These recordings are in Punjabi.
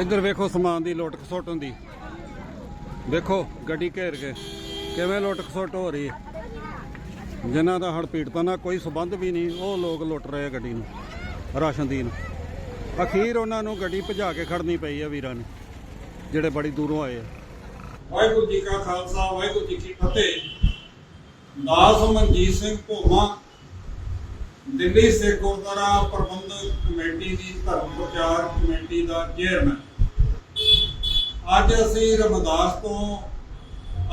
ਇੱਧਰ ਵੇਖੋ ਸਮਾਨ ਦੀ ਲੁੱਟ ਖਸੁੱਟ ਹੁੰਦੀ। ਵੇਖੋ ਗੱਡੀ ਘੇਰ ਕੇ ਕਿਵੇਂ ਲੁੱਟ ਖਸੁੱਟ ਹੋ ਰਹੀ ਹੈ। ਜਿਨ੍ਹਾਂ ਦਾ ਹੜਪੀੜਤਾਂ ਨਾਲ ਕੋਈ ਸਬੰਧ ਵੀ ਨਹੀਂ, ਉਹ ਲੋਕ ਲੁੱਟ ਰਹੇ ਗੱਡੀ ਨੂੰ, ਰਾਸ਼ਨ ਦੀ ਅਖੀਰ ਉਹਨਾਂ ਨੂੰ ਗੱਡੀ ਭਜਾ ਕੇ ਖੜਨੀ ਪਈ ਆ ਵੀਰਾਂ ਨੇ, ਜਿਹੜੇ ਬੜੀ ਦੂਰੋਂ ਆਏ ਆ। ਵਾਹਿਗੁਰੂ ਜੀ ਕਾ ਖਾਲਸਾ, ਵਾਹਿਗੁਰੂ ਜੀ ਕੀ ਫਤਿਹ। ਦਾਸ ਮਨਜੀਤ ਸਿੰਘ ਭੋਮਾ, ਦਿੱਲੀ ਸਿੱਖ ਗੁਰਦੁਆਰਾ ਪ੍ਰਬੰਧਕ ਕਮੇਟੀ ਦੀ ਧਰਮ ਪ੍ਰਚਾਰ ਕਮੇਟੀ ਦਾ ਚੇਅਰਮੈਨ ਅੱਜ ਅਸੀਂ ਰਮਦਾਸ ਤੋਂ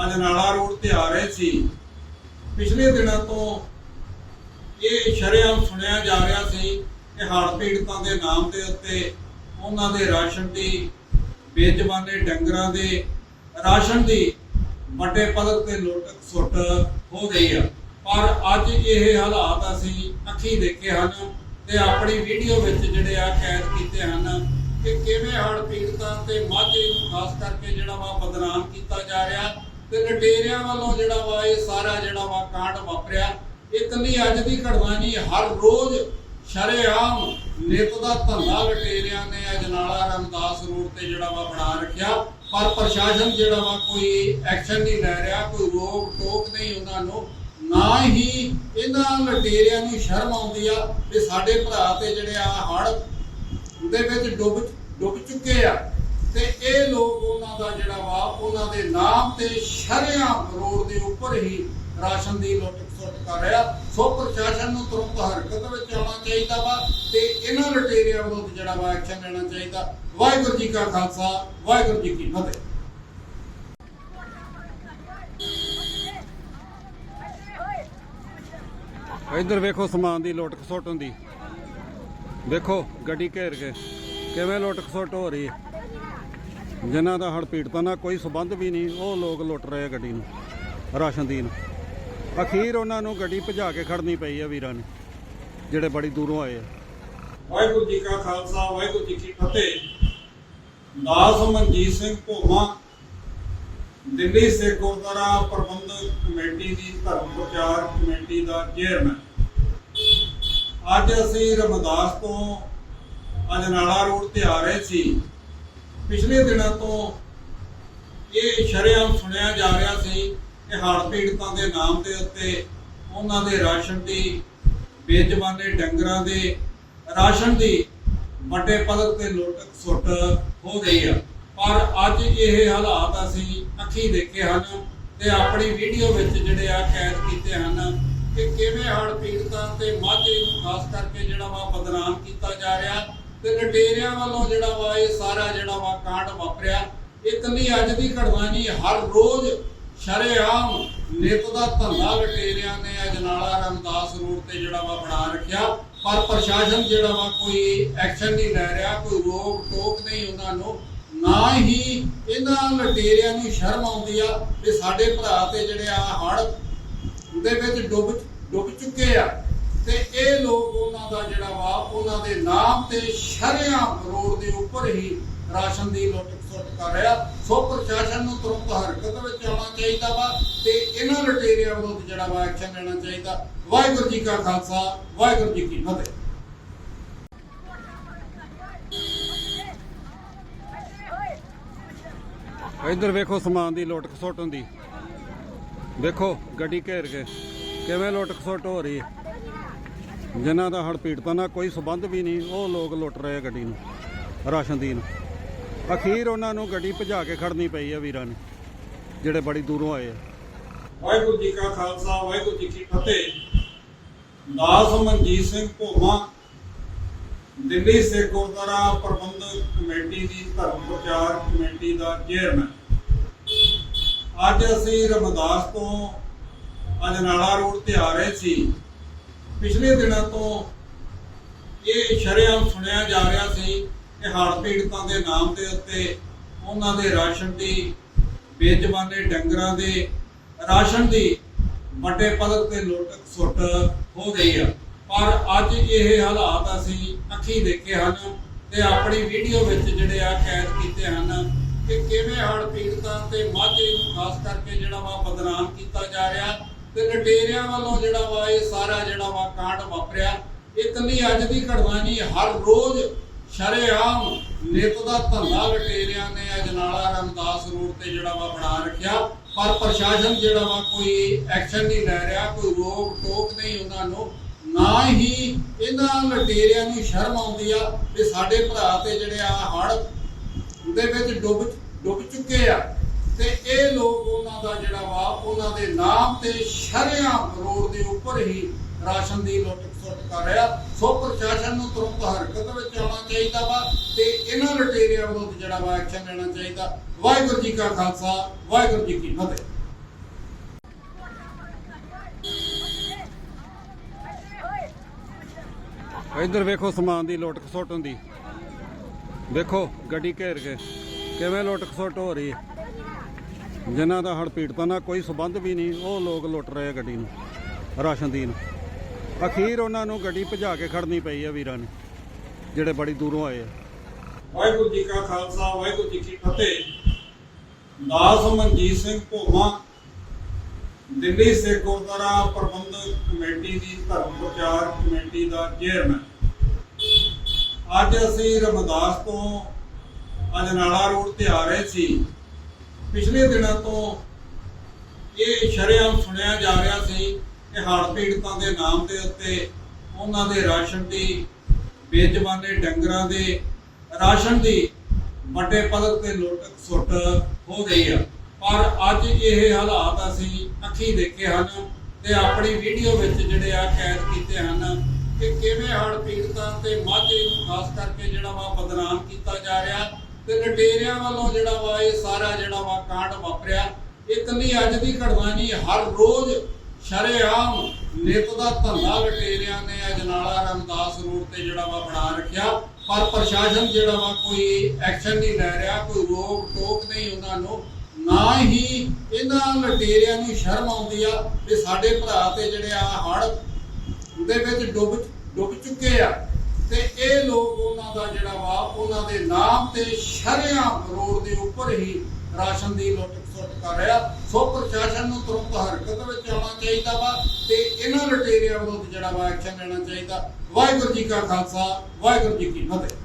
ਅਜਨਾਲਾ ਰੋਡ ਤੇ ਆ ਰਹੇ ਸੀ। ਪਿਛਲੇ ਦਿਨਾਂ ਤੋਂ ਇਹ ਸ਼ਰੇਆਮ ਸੁਣਿਆ ਜਾ ਰਿਹਾ ਸੀ ਕਿ ਹੜ੍ਹ ਪੀੜਤਾਂ ਦੇ ਨਾਮ ਦੇ ਉੱਤੇ ਉਹਨਾਂ ਦੇ ਰਾਸ਼ਨ ਦੀ ਬੇਜ਼ਬਾਨੇ ਡੰਗਰਾਂ ਦੇ ਰਾਸ਼ਨ ਦੀ ਵੱਡੇ ਪੱਧਰ ਤੇ ਲੁੱਟ ਸੁੱਟ ਹੋ ਗਈ ਆ। ਪਰ ਅੱਜ ਇਹ ਹਾਲਾਤ ਅਸੀਂ ਅੱਖੀ ਦੇਖੇ ਹਨ ਤੇ ਆਪਣੀ ਵੀਡੀਓ ਵਿੱਚ ਜਿਹੜੇ ਆ ਕੈਦ ਕੀਤੇ ਹਨ ਕਿ ਕਿਵੇਂ ਹੜ੍ਹ ਪੀੜਤਾਂ ਤੇ ਮਾਝੇ ਨੂੰ ਖਾਸ ਕਰਕੇ ਜਿਹੜਾ ਵਾ ਬਦਨਾਮ ਕੀਤਾ ਜਾ ਰਿਹਾ ਤੇ ਲਟੇਰਿਆਂ ਵੱਲੋਂ ਜਿਹੜਾ ਵਾ ਇਹ ਸਾਰਾ ਜਿਹੜਾ ਵਾ ਕਾਂਡ ਵਾਪਰਿਆ। ਇਹ ਇਕੱਲੀ ਅੱਜ ਦੀ ਘਟਨਾ ਨਹੀਂ ਹਰ ਰੋਜ਼ ਸ਼ਰੇਆਮ ਨਿਤ ਦਾ ਧੰਦਾ ਲਟੇਰਿਆਂ ਨੇ ਅਜਨਾਲਾ ਰਮਦਾਸ ਰੋਡ ਤੇ ਜਿਹੜਾ ਵਾ ਬਣਾ ਰੱਖਿਆ। ਪਰ ਪ੍ਰਸ਼ਾਸਨ ਜਿਹੜਾ ਵਾ ਕੋਈ ਐਕਸ਼ਨ ਨਹੀਂ ਲੈ ਰਿਹਾ, ਕੋਈ ਰੋਕ ਟੋਕ ਨਹੀਂ ਉਹਨਾਂ ਨੂੰ, ਨਾ ਹੀ ਇਹਨਾਂ ਲਟੇਰਿਆਂ ਨੂੰ ਸ਼ਰਮ ਆਉਂਦੀ ਆ ਕਿ ਸਾਡੇ ਭਰਾ ਤੇ ਜਿਹੜੇ ਆ ਹੜ ਦੇ ਵਿੱਚ ਡੁੱਬ ਡੁੱਬ ਚੁੱਕੇ ਆ। ਤੇ ਇਹ ਲੋਕ ਉਹਨਾਂ ਦਾ ਜਿਹੜਾ ਵਾ, ਉਹਨਾਂ ਦੇ ਨਾਮ ਤੇ ਸ਼ਰੇਆਮ ਰੋਡ ਦੇ ਉੱਪਰ ਹੀ ਰਾਸ਼ਨ ਦੀ ਲੁੱਟ ਖਸੁੱਟ ਕਰ ਰਿਹਾ। ਸੋ ਪ੍ਰਸ਼ਾਸਨ ਨੂੰ ਤੁਰੰਤ ਹਰਕਤ ਵਿੱਚ ਆਉਣਾ ਚਾਹੀਦਾ ਵਾ ਤੇ ਇਹਨਾਂ ਲਟੇਰਿਆਂ ਵਿਰੁੱਧ ਜਿਹੜਾ ਵਾ ਐਕਸ਼ਨ ਲੈਣਾ ਚਾਹੀਦਾ। ਵਾਹਿਗੁਰੂ ਜੀ ਕਾ ਖਾਲਸਾ, ਵਾਹਿਗੁਰੂ ਜੀ ਕੀ ਫਤਿਹ। ਇੱਧਰ ਵੇਖੋ ਸਮਾਨ ਦੀ ਲੁੱਟ ਖਸੁੱਟ ਹੁੰਦੀ। ਦੇਖੋ, ਗੱਡੀ ਘੇਰ ਕੇ ਕਿਵੇਂ ਲੁੱਟ ਖਸੁੱਟ ਹੋ ਰਹੀ ਹੈ। ਜਿਨ੍ਹਾਂ ਦਾ ਹੜਪੀੜਤਾਂ ਨਾਲ ਕੋਈ ਸਬੰਧ ਵੀ ਨਹੀਂ, ਉਹ ਲੋਕ ਲੁੱਟ ਰਹੇ ਆ ਗੱਡੀ ਨੂੰ, ਰਾਸ਼ਨ ਦੀ ਨੂੰ ਅਖੀਰ ਉਹਨਾਂ ਨੂੰ ਗੱਡੀ ਭਜਾ ਕੇ ਖੜਨੀ ਪਈ ਆ ਵੀਰਾਂ ਨੇ, ਜਿਹੜੇ ਬੜੀ ਦੂਰੋਂ ਆਏ ਆ। ਵਾਹਿਗੁਰੂ ਜੀ ਕਾ ਖਾਲਸਾ, ਵਾਹਿਗੁਰੂ ਜੀ ਕੀ ਫਤਿਹ। ਦਾਸ ਮਨਜੀਤ ਸਿੰਘ ਭੋਮਾ, ਦਿੱਲੀ ਸਿੱਖ ਗੁਰਦੁਆਰਾ ਪ੍ਰਬੰਧਕ ਕਮੇਟੀ ਦੀ ਧਰਮ ਪ੍ਰਚਾਰ ਕਮੇਟੀ ਦਾ ਚੇਅਰਮੈਨ ਅੱਜ ਅਸੀਂ ਰਮਦਾਸ ਤੋਂ ਅਜਨਾਲਾ ਰੋਡ ਤੇ ਆ ਰਹੇ ਸੀ। ਪਿਛਲੇ ਦਿਨਾਂ ਤੋਂ ਇਹ ਸ਼ਰੇਆਮ ਸੁਣਿਆ ਜਾ ਰਿਹਾ ਸੀ ਕਿ ਹੜ੍ਹ ਪੀੜਤਾਂ ਦੇ ਨਾਮ ਦੇ ਉੱਤੇ ਉਹਨਾਂ ਦੇ ਰਾਸ਼ਨ ਦੀ ਬੇਜ਼ਬਾਨੇ ਡੰਗਰਾਂ ਦੇ ਰਾਸ਼ਨ ਦੀ ਵੱਡੇ ਪੱਧਰ ਤੇ ਲੁੱਟ ਸੁੱਟ ਹੋ ਗਈ ਆ। ਪਰ ਅੱਜ ਇਹ ਹਾਲਾਤ ਅਸੀਂ ਅੱਖੀ ਦੇਖੇ ਹਨ ਤੇ ਆਪਣੀ ਵੀਡੀਓ ਵਿੱਚ ਜਿਹੜੇ ਆ ਕੈਦ ਤੇ ਮਾਝੇ ਨੂੰ ਖਾਸ ਕਰਕੇ ਜਿਹੜਾ ਵਾ ਬਦਨਾਮ ਕੀਤਾ ਜਾ ਰਿਹਾ ਤੇ ਲਟੇਰਿਆਂ ਵੱਲੋਂ ਜਿਹੜਾ ਵਾ ਇਹ ਸਾਰਾ ਜਿਹੜਾ ਵਾ ਕਾਂਡ ਵਾਪਰਿਆ। ਇਹ ਇਕੱਲੀ ਅੱਜ ਦੀ ਘਟਨਾ ਨਹੀਂ, ਹਰ ਰੋਜ਼ ਸ਼ਰੇਆਮ ਨਿਤ ਦਾ ਧੰਦਾ ਲਟੇਰਿਆਂ ਨੇ ਅਜਨਾਲਾ ਰਮਦਾਸ ਰੋਡ ਤੇ ਜਿਹੜਾ ਵਾ ਬਣਾ ਰੱਖਿਆ। ਪਰ ਪ੍ਰਸ਼ਾਸਨ ਜਿਹੜਾ ਵਾ ਕੋਈ ਐਕਸ਼ਨ ਨਹੀਂ ਲੈ ਰਿਹਾ, ਕੋਈ ਰੋਕ ਟੋਕ ਨਹੀਂ ਉਹਨਾਂ ਨੂੰ। ਨਾ ਹੀ ਇਹਨਾਂ ਲਟੇਰਿਆਂ ਨੂੰ ਸ਼ਰਮ ਆਉਂਦੀ ਆ ਕਿ ਸਾਡੇ ਭਰਾ ਤੇ ਜਿਹੜੇ ਆ ਹੜ ਦੇ ਵਿੱਚ ਡੁੱਬ ਡੁੱਬ ਚੁੱਕੇ ਆ। ਤੇ ਇਹ ਲੋਕ ਉਹਨਾਂ ਦਾ ਜਿਹੜਾ ਵਾ, ਉਹਨਾਂ ਦੇ ਨਾਮ ਤੇ ਸ਼ਰੇਆਮ ਰੋਡ ਦੇ ਉੱਪਰ ਹੀ ਰਾਸ਼ਨ ਦੀ ਲੁੱਟ ਖਸੁੱਟ ਕਰ ਰਿਹਾ। ਸੋ ਪ੍ਰਸ਼ਾਸਨ ਨੂੰ ਤੁਰੰਤ ਹਰਕਤ ਵਿੱਚ ਆਉਣਾ ਚਾਹੀਦਾ ਵਾ ਤੇ ਇਹਨਾਂ ਲਟੇਰਿਆਂ ਵਿਰੁੱਧ ਜਿਹੜਾ ਵਾ ਐਕਸ਼ਨ ਲੈਣਾ ਚਾਹੀਦਾ। ਵਾਹਿਗੁਰੂ ਜੀ ਕਾ ਖਾਲਸਾ, ਵਾਹਿਗੁਰੂ ਜੀ ਕੀ ਫਤਿਹ। ਇੱਧਰ ਵੇਖੋ ਸਮਾਨ ਦੀ ਲੁੱਟ ਖਸੁੱਟ ਹੁੰਦੀ। ਵੇਖੋ ਗੱਡੀ ਘੇਰ ਕੇ, ਕਿਵੇਂ ਲੁੱਟ ਖਸੁੱਟ ਹੋ ਰਹੀ ਹੈ। ਜਿਨ੍ਹਾਂ ਦਾ ਹੜਪੀੜਤਾਂ ਨਾਲ ਕੋਈ ਸਬੰਧ ਵੀ ਨਹੀਂ, ਉਹ ਲੋਕ ਲੁੱਟ ਰਹੇ ਆ ਗੱਡੀ ਨੂੰ, ਰਾਸ਼ਨ ਦੀ ਨੂੰ ਅਖੀਰ ਉਹਨਾਂ ਨੂੰ ਗੱਡੀ ਭਜਾ ਕੇ ਖੜਨੀ ਪਈ ਆ ਵੀਰਾਂ ਨੇ, ਜਿਹੜੇ ਬੜੀ ਦੂਰੋਂ ਆਏ ਆ। ਵਾਹਿਗੁਰੂ ਜੀ ਕਾ ਖਾਲਸਾ, ਵਾਹਿਗੁਰੂ ਜੀ ਕੀ ਫਤਿਹ। ਦਾਸ ਮਨਜੀਤ ਸਿੰਘ ਭੋਮਾ, ਦਿੱਲੀ ਸਿੱਖ ਗੁਰਦੁਆਰਾ ਪ੍ਰਬੰਧਕ ਕਮੇਟੀ ਦੀ ਧਰਮ ਪ੍ਰਚਾਰ ਕਮੇਟੀ ਦਾ ਚੇਅਰਮੈਨ ਅੱਜ ਅਸੀਂ ਰਮਦਾਸ ਤੋਂ ਅਜਨਾਲਾ ਰੋਡ ਤੇ ਆ ਰਹੇ ਸੀ। ਪਿਛਲੇ ਦਿਨਾਂ ਤੋਂ ਇਹ ਸ਼ਰੇਆਮ ਸੁਣਿਆ ਜਾ ਰਿਹਾ ਸੀ ਕਿ ਹੜ੍ਹ ਪੀੜਤਾਂ ਦੇ ਨਾਮ ਦੇ ਉੱਤੇ ਉਹਨਾਂ ਦੇ ਰਾਸ਼ਨ ਦੀ ਬੇਜ਼ਬਾਨੇ ਡੰਗਰਾਂ ਦੇ ਰਾਸ਼ਨ ਦੀ ਵੱਡੇ ਪੱਧਰ ਤੇ ਲੁੱਟ ਸੁੱਟ ਹੋ ਗਈ ਆ। ਪਰ ਅੱਜ ਇਹ ਹਾਲਾਤ ਅਸੀਂ ਅੱਖੀ ਦੇਖੇ ਹਨ ਤੇ ਆਪਣੀ ਵੀਡੀਓ ਵਿੱਚ ਜਿਹੜੇ ਆ ਕੈਦ ਕੀਤੇ ਹਨ ਕਿ ਕਿਵੇਂ ਹੜ੍ਹ ਪੀੜਤਾਂ ਤੇ ਮਾਝੇ ਨੂੰ ਖਾਸ ਕਰਕੇ ਜਿਹੜਾ ਵਾ ਬਦਨਾਮ ਕੀਤਾ ਜਾ ਰਿਹਾ ਤੇ ਲਟੇਰਿਆਂ ਵੱਲੋਂ ਜਿਹੜਾ ਵਾ, ਇਹ ਸਾਰਾ ਜਿਹੜਾ ਵਾ ਕਾਂਡ ਵਾਪਰਿਆ। ਇਹ ਇਕੱਲੀ ਅੱਜ ਦੀ ਘਟਨਾ ਨਹੀਂ, ਹਰ ਰੋਜ਼ ਸ਼ਰੇਆਮ ਨਿਤ ਦਾ ਧੰਦਾ ਲਟੇਰਿਆਂ ਨੇ ਅਜਨਾਲਾ ਰਮਦਾਸ ਰੋਡ ਤੇ ਜਿਹੜਾ ਵਾ ਬਣਾ ਰੱਖਿਆ। ਪਰ ਪ੍ਰਸ਼ਾਸਨ ਜਿਹੜਾ ਵਾ ਕੋਈ ਐਕਸ਼ਨ ਨਹੀਂ ਲੈ ਰਿਹਾ, ਕੋਈ ਰੋਕ ਟੋਕ ਨਹੀਂ ਉਹਨਾਂ ਨੂੰ। ਨਾ ਹੀ ਇਹਨਾਂ ਲਟੇਰਿਆਂ ਨੂੰ ਸ਼ਰਮ ਆਉਂਦੀ ਆ ਕਿ ਸਾਡੇ ਭਰਾ ਤੇ ਜਿਹੜੇ ਆ ਹੜ ਦੇ ਵਿੱਚ ਡੁੱਬ ਡੁੱਬ ਚੁੱਕੇ ਆ। ਤੇ ਇਹ ਲੋਕ ਉਹਨਾਂ ਦਾ ਜਿਹੜਾ ਵਾ ਉਹਨਾਂ ਦੇ ਨਾਮ ਤੇ ਸ਼ਰੇਆਮ ਰੋਡ ਦੇ ਉੱਪਰ ਹੀ ਰਾਸ਼ਨ ਦੀ ਲੁੱਟ ਖਸੁੱਟ ਕਰ ਰਿਹਾ। ਸੋ ਪ੍ਰਸ਼ਾਸਨ ਨੂੰ ਤੁਰੰਤ ਹਰਕਤ ਵਿੱਚ ਆਉਣਾ ਚਾਹੀਦਾ ਵਾ ਤੇ ਇਹਨਾਂ ਲਟੇਰਿਆਂ ਵਿਰੁੱਧ ਜਿਹੜਾ ਵਾ ਐਕਸ਼ਨ ਲੈਣਾ ਚਾਹੀਦਾ। ਵਾਹਿਗੁਰੂ ਜੀ ਕਾ ਖਾਲਸਾ, ਵਾਹਿਗੁਰੂ ਜੀ ਕੀ ਫਤਿਹ। ਇੱਧਰ ਵੇਖੋ ਸਮਾਨ ਦੀ ਲੁੱਟ ਖਸੁੱਟ ਹੁੰਦੀ। ਵੇਖੋ ਗੱਡੀ ਘੇਰ ਕੇ ਕਿਵੇਂ ਲੁੱਟ ਖਸੁੱਟ ਹੋ ਰਹੀ ਹੈ। ਜਿਨ੍ਹਾਂ ਦਾ ਹੜ ਪੀੜਤਾਂ ਨਾਲ ਕੋਈ ਸਬੰਧ ਵੀ ਨਹੀਂ, ਉਹ ਲੋਕ ਲੁੱਟ ਰਹੇ ਆ ਗੱਡੀ ਨੂੰ, ਰਾਸ਼ਨ ਦੀ ਅਖੀਰ ਉਹਨਾਂ ਨੂੰ ਗੱਡੀ ਭਜਾ ਕੇ ਖੜਨੀ ਪਈ ਆ ਵੀਰਾਂ ਨੇ, ਜਿਹੜੇ ਬੜੀ ਦੂਰੋਂ ਆਏ ਆ। ਵਾਹਿਗੁਰੂ ਜੀ ਕਾ ਖਾਲਸਾ, ਵਾਹਿਗੁਰੂ ਜੀ ਕੀ ਫਤਿਹ। ਦਾਸ ਮਨਜੀਤ ਸਿੰਘ ਭੋਮਾ, ਦਿੱਲੀ ਸਿੱਖ ਗੁਰਦੁਆਰਾ ਪ੍ਰਬੰਧਕ ਕਮੇਟੀ ਦੀ ਧਰਮ ਪ੍ਰਚਾਰ ਕਮੇਟੀ ਦਾ ਚੇਅਰਮੈਨ ਅੱਜ ਅਸੀਂ ਰਮਦਾਸ ਤੋਂ ਅਜਨਾਲਾ ਰੋਡ ਤੇ ਆ ਰਹੇ ਸੀ। ਪਿਛਲੇ ਦਿਨਾਂ ਤੋਂ ਇਹ ਸ਼ਰੇਆਮ ਸੁਣਿਆ ਜਾ ਰਿਹਾ ਸੀ ਕਿ ਹੜ੍ਹ ਪੀੜਤਾਂ ਦੇ ਨਾਮ ਦੇ ਉੱਤੇ ਉਹਨਾਂ ਦੇ ਰਾਸ਼ਨ ਦੀ ਬੇਜ਼ਬਾਨੇ ਡੰਗਰਾਂ ਦੇ ਰਾਸ਼ਨ ਦੀ ਵੱਡੇ ਪੱਧਰ ਤੇ ਲੁੱਟ ਸੁੱਟ ਹੋ ਗਈ ਆ। ਪਰ ਅੱਜ ਇਹ ਹਾਲਾਤ ਅਸੀਂ ਅੱਖੀ ਦੇਖੇ ਹਨ ਤੇ ਆਪਣੀ ਵੀਡੀਓ ਵਿੱਚ ਜਿਹੜੇ ਆ ਕੈਦ ਕੀਤੇ ਹਨ ਕਿ ਕਿਵੇਂ ਹੜ੍ਹ ਪੀੜਤਾਂ ਤੇ ਮਾਝੇ ਨੂੰ ਖਾਸ ਕਰਕੇ ਜਿਹੜਾ ਵਾ ਬਦਨਾਮ ਕੀਤਾ ਜਾ ਰਿਹਾ ਤੇ ਲਟੇਰਿਆਂ ਵੱਲੋਂ ਜਿਹੜਾ ਵਾ ਇਹ ਸਾਰਾ ਜਿਹੜਾ ਵਾ ਕਾਂਡ ਵਾਪਰਿਆ। ਇਹ ਇਕੱਲੀ ਅੱਜ ਦੀ ਘਟਨਾ ਨਹੀਂ, ਹਰ ਰੋਜ਼ ਸ਼ਰੇਆਮ ਨਿਤ ਦਾ ਧੰਦਾ ਲਟੇਰਿਆਂ ਨੇ ਅਜਨਾਲਾ ਰਮਦਾਸ ਰੋਡ ਤੇ ਜਿਹੜਾ ਵਾ ਬਣਾ ਰੱਖਿਆ। ਪਰ ਪ੍ਰਸ਼ਾਸਨ ਜਿਹੜਾ ਵਾ ਕੋਈ ਐਕਸ਼ਨ ਨਹੀਂ ਲੈ ਰਿਹਾ, ਕੋਈ ਰੋਕ ਟੋਕ ਨਹੀਂ ਉਹਨਾਂ ਨੂੰ। ਨਾ ਹੀ ਇਹਨਾਂ ਲਟੇਰਿਆਂ ਨੂੰ ਸ਼ਰਮ ਆਉਂਦੀ ਆ ਕਿ ਸਾਡੇ ਭਰਾ ਤੇ ਜਿਹੜੇ ਆ ਹੜ ਦੇ ਵਿੱਚ ਡੁੱਬ ਡੁੱਬ ਚੁੱਕੇ ਆ। ਤੇ ਇਹ ਲੋਕ ਉਹਨਾਂ ਦਾ ਜਿਹੜਾ ਵਾ, ਉਹਨਾਂ ਦੇ ਨਾਮ ਤੇ ਸ਼ਰਿਆਂ ਰੋਡ ਦੇ ਉੱਪਰ ਹੀ ਰਾਸ਼ਨ ਦੀ ਲੁੱਟ ਖਸੁੱਟ ਕਰ ਰਿਹਾ। ਸੋ ਪ੍ਰਸ਼ਾਸਨ ਨੂੰ ਤੁਰੰਤ ਹਰਕਤ ਵਿੱਚ ਆਉਣਾ ਚਾਹੀਦਾ ਵਾ ਤੇ ਇਹਨਾਂ ਲਟੇਰਿਆਂ ਵਿਰੁੱਧ ਜਿਹੜਾ ਵਾ ਐਕਸ਼ਨ ਲੈਣਾ ਚਾਹੀਦਾ। ਵਾਹਿਗੁਰੂ ਜੀ ਕਾ ਖਾਲਸਾ, ਵਾਹਿਗੁਰੂ ਜੀ ਕੀ ਫਤਿਹ।